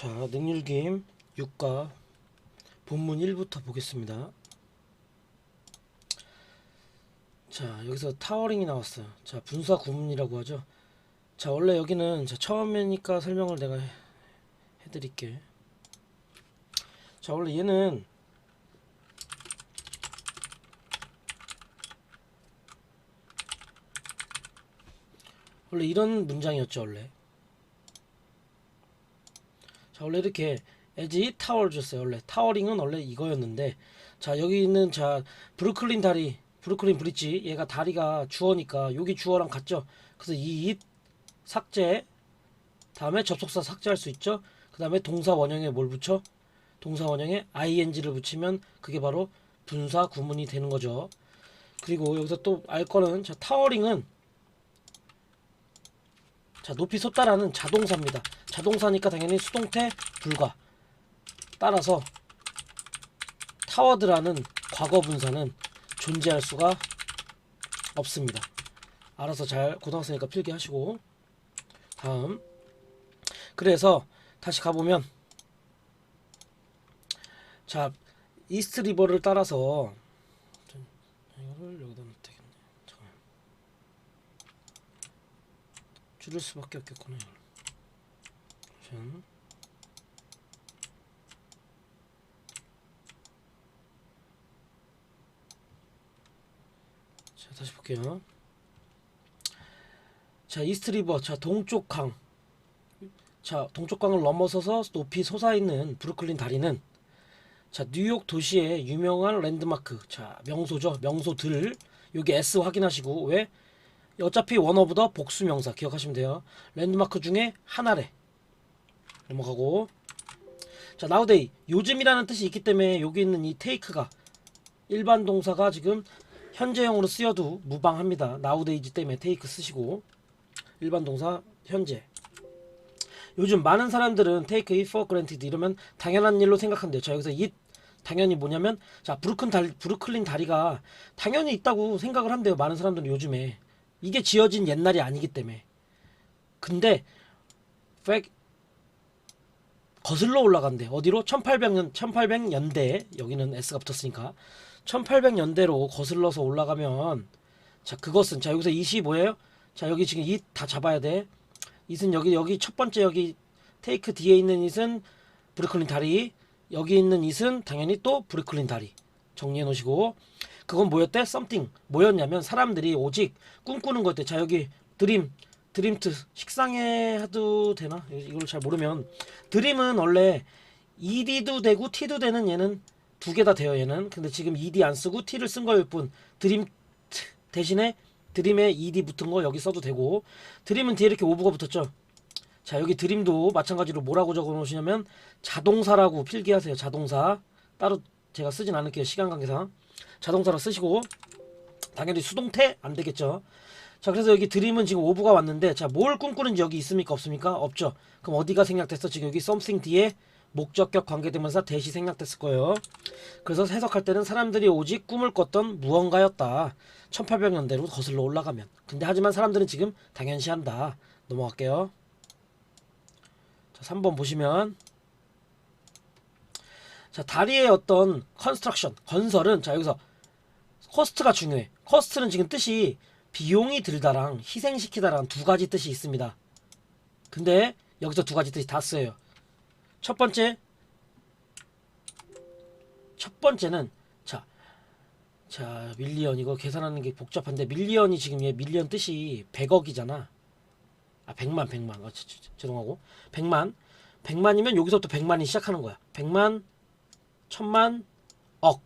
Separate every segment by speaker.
Speaker 1: 자, 능률게임 6과 본문 1부터 보겠습니다. 자, 여기서 타워링이 나왔어요. 자, 분사 구문이라고 하죠. 자, 원래 여기는 자, 처음이니까 설명을 내가 해, 해드릴게. 자, 원래 얘는 원래 이런 문장이었죠, 원래. 자 원래 이렇게 에지 타월 줬어요. 원래 타워링은 원래 이거였는데 자 여기 있는 자 브루클린 다리 브루클린 브릿지 얘가 다리가 주어니까 여기 주어랑 같죠? 그래서 이 it 삭제 다음에 접속사 삭제할 수 있죠? 그 다음에 동사 원형에 뭘 붙여? 동사 원형에 ing를 붙이면 그게 바로 분사 구문이 되는 거죠. 그리고 여기서 또 알 거는 자 타워링은 자 높이 솟다라는 자동사입니다. 자동사니까 당연히 수동태 불가. 따라서 타워드라는 과거 분사는 존재할 수가 없습니다. 알아서 잘 고등학생이니까 필기 하시고 다음 그래서 다시 가보면 자 이스트 리버를 따라서 좀 이거를 여기다 놓면 되겠네. 잠깐만. 줄일 수밖에 없겠구나. 잠시만. 자 다시 볼게요. 자 이스트 리버 자 동쪽 강. 자 동쪽 강을 넘어서서 높이 솟아있는 브루클린 다리는 자 뉴욕 도시의 유명한 랜드마크 자 명소죠 명소들 여기 S 확인하시고 왜 어차피 원어브 더 복수 명사 기억하시면 돼요. 랜드마크 중에 하나래. 넘어가고. 자, nowadays 요즘이라는 뜻이 있기 때문에 여기 있는 이 take가 일반 동사가 지금 현재형으로 쓰여도 무방합니다. nowadays 때문에 take 쓰시고 일반 동사 현재. 요즘 많은 사람들은 take it for granted 이러면 당연한 일로 생각한대요. 자, 여기서 it 당연히 뭐냐면 자, 브루큰 다리, 브루클린 다리가 당연히 있다고 생각을 한대요. 많은 사람들은 요즘에. 이게 지어진 옛날이 아니기 때문에. 근데 팩 거슬러 올라간대. 어디로? 1800년 1800년대 여기는 S가 붙었으니까 1800년대로 거슬러서 올라가면 자, 그것은 자, 여기서 2이 뭐예요? 자, 여기 지금 이 다 잡아야 돼. 이은 여기 여기 첫 번째 여기 테이크 뒤에 있는 이은 브루클린 다리. 여기 있는 이은 당연히 또 브루클린 다리. 정리해 놓으시고 그건 뭐였대? something 뭐였냐면 사람들이 오직 꿈꾸는 거였대. 자 여기 드림 드림트 식상해 해도 되나? 이걸 잘 모르면 드림은 원래 ed도 되고 t도 되는 얘는 두 개 다 돼요 얘는. 근데 지금 ed 안 쓰고 t를 쓴 거일 뿐 드림 대신에 드림에 ed 붙은 거 여기 써도 되고 드림은 뒤에 이렇게 오브가 붙었죠. 자 여기 드림도 마찬가지로 뭐라고 적어 놓으시냐면 자동사라고 필기하세요. 자동사 따로 제가 쓰진 않을게요. 시간 관계상. 자동사로 쓰시고 당연히 수동태 안 되겠죠. 자 그래서 여기 드림은 지금 오브가 왔는데 자 뭘 꿈꾸는지 여기 있습니까 없습니까 없죠. 그럼 어디가 생략됐어 지금 여기 something 뒤에 목적격 관계대명사 대시 생략됐을 거예요. 그래서 해석할 때는 사람들이 오직 꿈을 꿨던 무언가였다. 1800년대로 거슬러 올라가면. 근데 하지만 사람들은 지금 당연시한다. 넘어갈게요. 자 3번 보시면 자 다리의 어떤 컨스트럭션 건설은 자 여기서 코스트가 중요해. 코스트는 지금 뜻이 비용이 들다랑 희생시키다랑 두 가지 뜻이 있습니다. 근데 여기서 두 가지 뜻이 다 쓰여요. 첫 번째 첫 번째는 자, 자 밀리언 이거 계산하는 게 복잡한데 밀리언이 지금 얘 밀리언 뜻이 100억이잖아. 아 100만 100만 어, 죄송하고 100만 100만이면 여기서부터 100만이 시작하는 거야. 100만 천만 억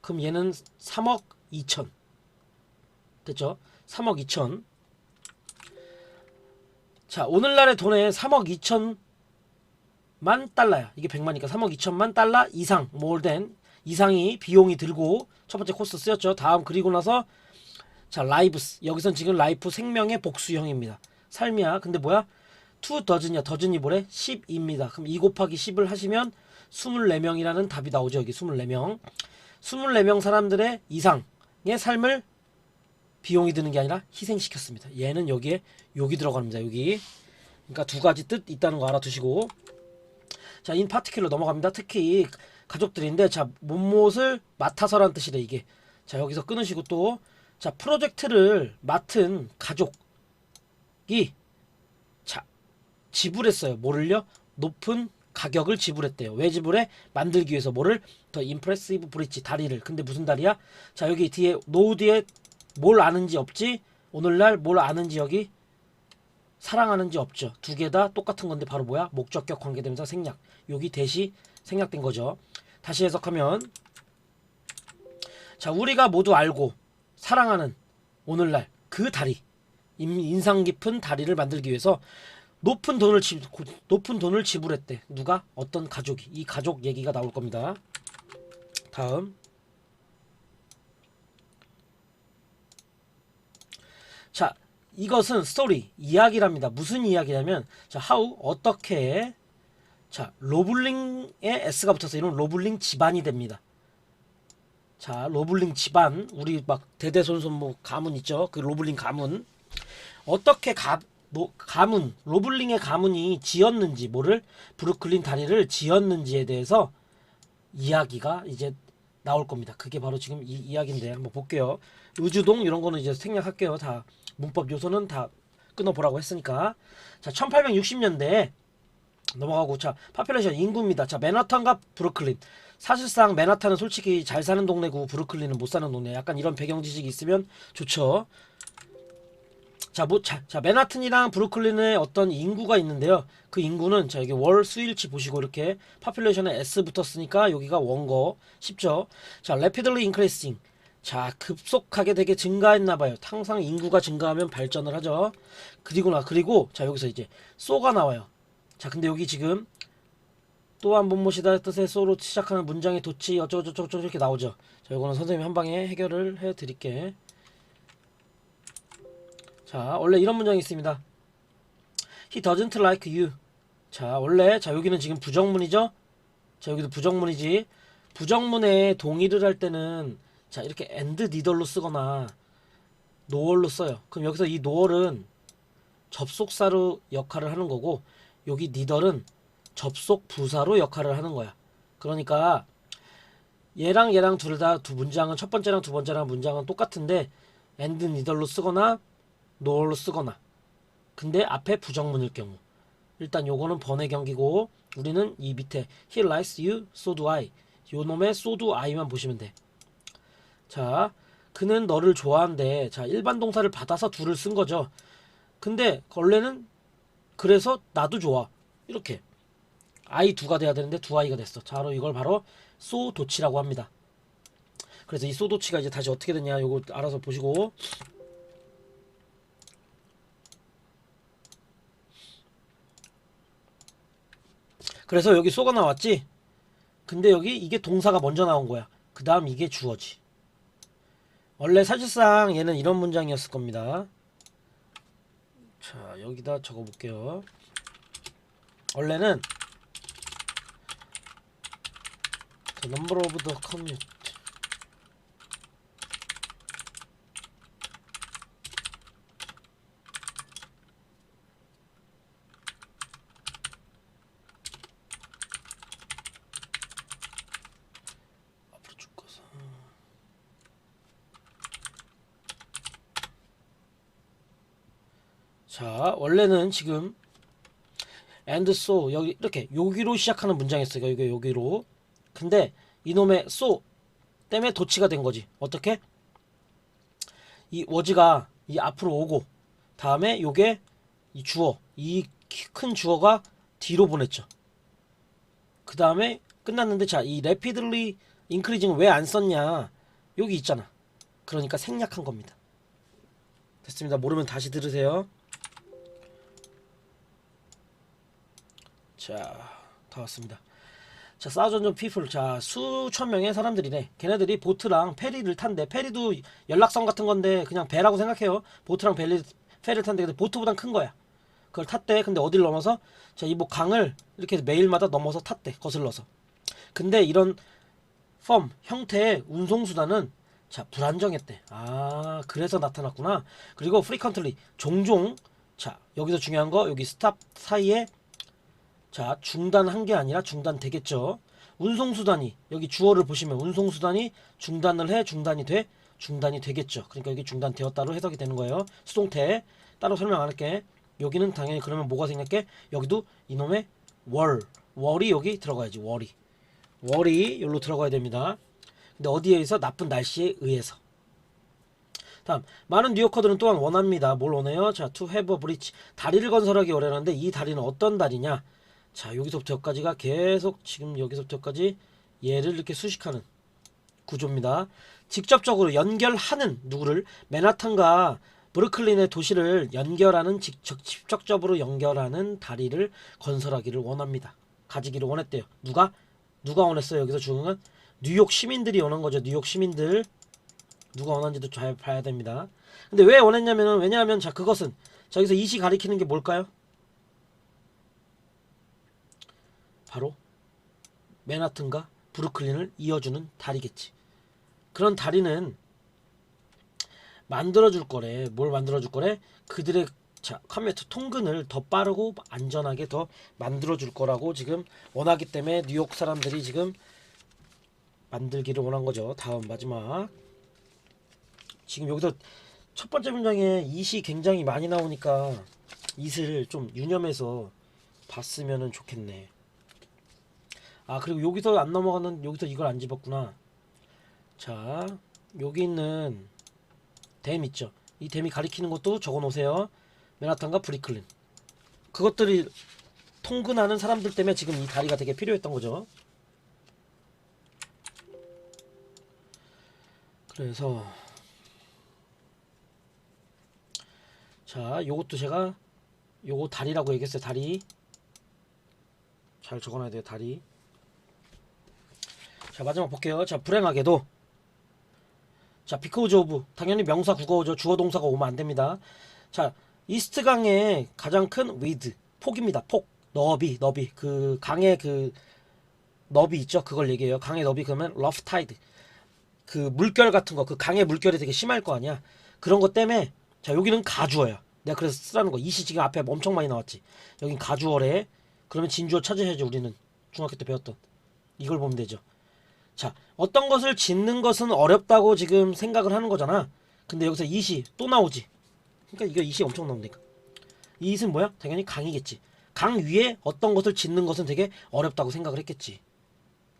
Speaker 1: 그럼 얘는 3억 2천 됐죠? 3억 2천. 자 오늘날의 돈에 3억 2천만 달러야. 이게 100만이니까 3억 2천만 달러 이상 than. 이상이 비용이 들고 첫 번째 코스 쓰였죠. 다음 그리고 나서 자 라이브스. 여기선 지금 라이프 생명의 복수형입니다. 삶이야. 근데 뭐야? 투 더즌이야 더즌이 뭐래? 10입니다. 그럼 2 곱하기 10을 하시면 24명이라는 답이 나오죠 여기. 24명. 24명 사람들의 이상의 삶을 비용이 드는 게 아니라 희생시켰습니다. 얘는 여기에 여기 들어갑니다. 여기. 그러니까 두 가지 뜻 있다는 거 알아두시고 자, 인 파티큘러 넘어갑니다. 특히 가족들인데 자, 못못을 맡아서란 뜻이래 이게. 자, 여기서 끊으시고 또 자, 프로젝트를 맡은 가족이 자, 지불했어요. 뭐를요? 높은 가격을 지불했대요. 왜 지불해? 만들기 위해서 뭐를? 더 임프레시브 브릿지 다리를. 근데 무슨 다리야? 자, 여기 뒤에 노후 뒤에 뭘 아는지 없지? 오늘날 뭘 아는지 여기 사랑하는지 없죠. 두 개 다 똑같은 건데 바로 뭐야? 목적격 관계대명사 생략. 여기 대시 생략된 거죠. 다시 해석하면 자, 우리가 모두 알고 사랑하는 오늘날 그 다리 인- 인상 깊은 다리를 만들기 위해서 높은 돈을 지, 고- 높은 돈을 지불했대. 누가? 어떤 가족이. 이 가족 얘기가 나올 겁니다. 다음. 자, 이것은 스토리, 이야기랍니다. 무슨 이야기냐면, 자, how, 어떻게, 자, 로블링에 S가 붙어서 이런 로블링 집안이 됩니다. 자, 로블링 집안, 우리 막 대대손손 뭐 가문 있죠? 그 로블링 가문. 어떻게 가, 뭐, 가문, 로블링의 가문이 지었는지, 뭐를, 브루클린 다리를 지었는지에 대해서 이야기가 이제 나올 겁니다. 그게 바로 지금 이 이야기인데 한번 볼게요. 의주동 이런 거는 이제 생략할게요. 다 문법 요소는 다 끊어보라고 했으니까. 자, 1860년대에 넘어가고 자, 파퓰레이션 인구입니다. 자, 맨하탄과 브루클린. 사실상 맨하탄은 솔직히 잘 사는 동네고 브루클린은 못 사는 동네. 약간 이런 배경 지식이 있으면 좋죠. 자, 뭐, 자, 자, 맨하튼이랑 브루클린의 어떤 인구가 있는데요. 그 인구는 자, 여기 월 수일치 보시고 이렇게 파퓰레이션에 S 붙었으니까 여기가 원거 쉽죠. 자, rapidly increasing. 자, 급속하게 되게 증가했나 봐요. 항상 인구가 증가하면 발전을 하죠. 그리고나 그리고 자, 여기서 이제 쏘가 나와요. 자, 근데 여기 지금 또한 본못이다 뜻의 쏘로 시작하는 문장의 도치 어쩌고저쩌고 이렇게 나오죠. 자, 요거는 선생님이 한 방에 해결을 해 드릴게. 자, 원래 이런 문장이 있습니다. He doesn't like you. 자, 원래 자 여기는 지금 부정문이죠. 자, 여기도 부정문이지. 부정문에 동의를 할 때는 자, 이렇게 and neither로 쓰거나 no얼로 써요. 그럼 여기서 이 no얼은 접속사로 역할을 하는 거고 여기 neither은 접속 부사로 역할을 하는 거야. 그러니까 얘랑 얘랑 둘 다 두 문장은 첫 번째랑 두 번째랑 문장은 똑같은데 and neither로 쓰거나 no얼로 쓰거나 근데 앞에 부정문일 경우 일단 요거는 번외 경기고 우리는 이 밑에 he likes you so do I 요 놈의 so do I만 보시면 돼 자 그는 너를 좋아한대. 자 일반 동사를 받아서 둘을 쓴 거죠. 근데 원래는 그래서 나도 좋아. 이렇게. I 두가 돼야 되는데 두 I가 됐어. 자 바로 이걸 바로 so 도치라고 합니다. 그래서 이 so 도치가 이제 다시 어떻게 되냐 요거 알아서 보시고. 그래서 여기 쏘가 나왔지? 근데 여기 이게 동사가 먼저 나온 거야. 그 다음 이게 주어지. 원래 사실상 얘는 이런 문장이었을 겁니다. 자, 여기다 적어 볼게요. 원래는 the number of the commute 앞으로 쭉 가서 자 원래는 지금 and so 여기 이렇게 여기로 시작하는 문장이었어요. 여기 여기로. 근데 이놈의 so 때문에 도치가 된 거지. 어떻게? 이 워즈가 이 앞으로 오고 다음에 요게 이 주어 이 큰 주어가 뒤로 보냈죠. 그 다음에 끝났는데 자이 rapidly increasing 왜 안 썼냐? 여기 있잖아. 그러니까 생략한 겁니다. 됐습니다. 모르면 다시 들으세요 자 다 왔습니다. 자 사우전전 피플. 자 수천 명의 사람들이네. 걔네들이 보트랑 페리를 탄대. 페리도 연락선 같은 건데 그냥 배라고 생각해요. 보트랑 벨리, 페리를 탄대. 근데 보트보단 큰 거야. 그걸 탔대. 근데 어딜 넘어서? 자 이 뭐 강을 이렇게 매일마다 넘어서 탔대. 거슬러서. 근데 이런 펌 형태의 운송수단은 자 불안정했대. 아 그래서 나타났구나. 그리고 프리컨틀리 종종 자 여기서 중요한 거 여기 스탑 사이에 자 중단한 게 아니라 중단되겠죠. 운송수단이 여기 주어를 보시면 운송수단이 중단을 해 중단이 돼 중단이 되겠죠. 그러니까 여기 중단되었다로 해석이 되는 거예요. 수동태 따로 설명 안 할게. 여기는 당연히 그러면 뭐가 생겼게? 여기도 이놈의 월 월이 여기 들어가야지 월이 월이 여기로 들어가야 됩니다. 근데 어디에 의해서 나쁜 날씨에 의해서. 다음 많은 뉴요커들은 또한 원합니다. 뭘 원해요? 자, to have a bridge 다리를 건설하기 원하는데 이 다리는 어떤 다리냐? 자, 여기서부터 여기까지가 계속 지금 여기서부터 여기까지 얘를 이렇게 수식하는 구조입니다. 직접적으로 연결하는 누구를 맨하탄과 브루클린의 도시를 연결하는 직접, 직접적으로 연결하는 다리를 건설하기를 원합니다. 가지기를 원했대요. 누가? 누가 원했어요? 여기서 중요한 뉴욕 시민들이 원한 거죠. 뉴욕 시민들 누가 원한지도 잘 봐야 됩니다. 근데 왜 원했냐면은 왜냐하면 자 그것은 자 여기서 이시 가리키는 게 뭘까요? 바로 맨하튼과 브루클린을 이어주는 다리겠지. 그런 다리는 만들어줄 거래. 뭘 만들어줄 거래? 그들의 자 컴퓨터 통근을 더 빠르고 안전하게 더 만들어줄 거라고 지금 원하기 때문에 뉴욕 사람들이 지금 만들기를 원한 거죠. 다음 마지막 지금 여기서 첫 번째 문장에 이시 굉장히 많이 나오니까 이슬 좀 유념해서 봤으면은 좋겠네. 아 그리고 여기서 안 넘어가는 여기서 이걸 안 집었구나. 자 여기 있는 댐 있죠. 이 댐이 가리키는 것도 적어 놓으세요. 맨하탄과 브리클린. 그것들이 통근하는 사람들 때문에 지금 이 다리가 되게 필요했던 거죠. 그래서 자 요것도 제가 요거 다리라고 얘기했어요. 다리 잘 적어놔야 돼요. 다리. 자 마지막 볼게요. 자 불행하게도 자 비커우즈 오브 당연히 명사 국어죠. 주어 동사가 오면 안 됩니다. 자 이스트 강의 가장 큰 위드 폭입니다. 폭 너비 너비 그 강의 그 너비 있죠. 그걸 얘기해요. 강의 너비 그러면 러프 타이드 그 물결 같은 거 그 강의 물결이 되게 심할 거 아니야. 그런 것 때문에 자 여기는 가주어야. 내가 그래서 쓰라는 거. 이시 지금 앞에 엄청 많이 나왔지. 여긴 가주어래. 그러면 진주어 찾으셔야지 우리는 중학교 때 배웠던 이걸 보면 되죠. 자 어떤 것을 짓는 것은 어렵다고 지금 생각을 하는 거잖아. 근데 여기서 이시 또 나오지. 그러니까 이거 이시 엄청 나온다니까. 이 이은 뭐야? 당연히 강이겠지. 강 위에 어떤 것을 짓는 것은 되게 어렵다고 생각을 했겠지.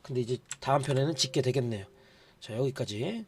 Speaker 1: 근데 이제 다음 편에는 짓게 되겠네요. 자 여기까지